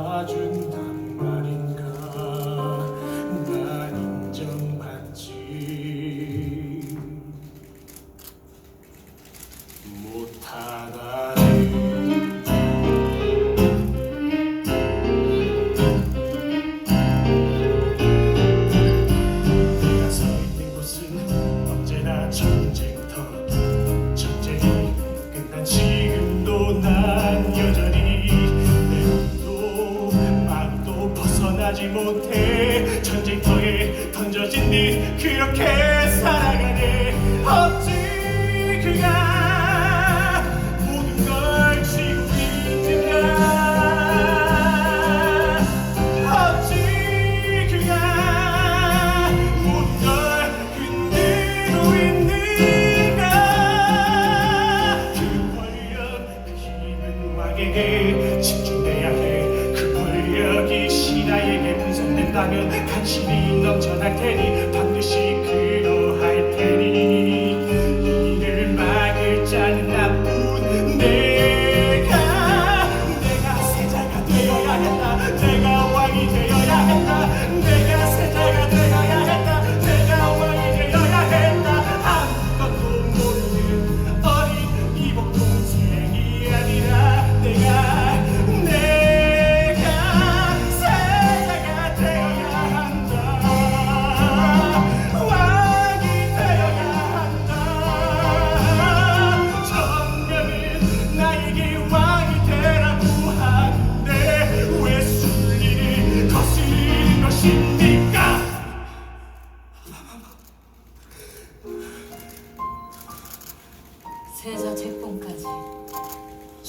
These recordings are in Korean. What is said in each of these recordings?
봐준단 벗어나지 못해. 전쟁터에 던져진 듯 그렇게 살아가네 권력이 신하에게 분산된다면 간신히 넘쳐날 테니 반드시 그러할 테니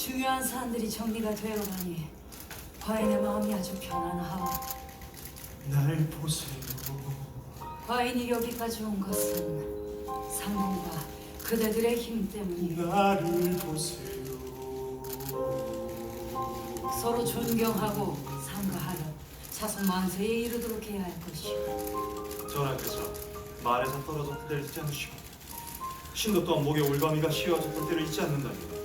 중요한 사안들이 정리가 되어가니 과인의 마음이 아주 편안하오. 날 보세요 과인이 여기까지 온 것은 상공과 그대들의 힘 때문이고 나를 보세요 서로 존경하고 상가하여 자손 만세에 이르도록 해야 할 것이오. 전하께서 말에서 떨어졌던 때를 잊지 않으시고 신도 또한 목에 올가미가 씌워졌던 때를 잊지 않는다면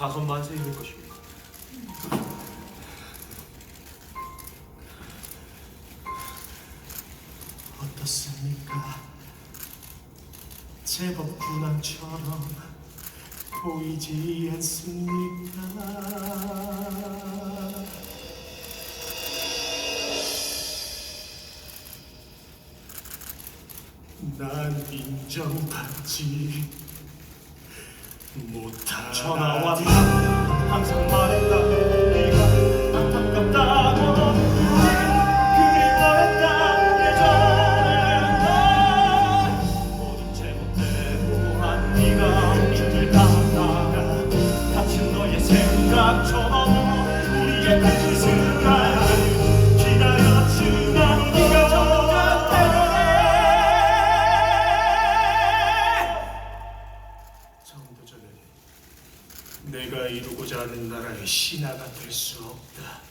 자손 이를 것입니다. 어떻습니까? 제법 군왕처럼 보이지 않습니까? 난 인정받지 전하와 나 항상 말했다. 네가 안타깝다고 그리워했다. 예전에 모든 제멋대로 한 네가 죽을 당한다가 다친 너의 생각처럼 우리의 뜻을 내가 이루고자 하는 나라의 신하가 될 수 없다.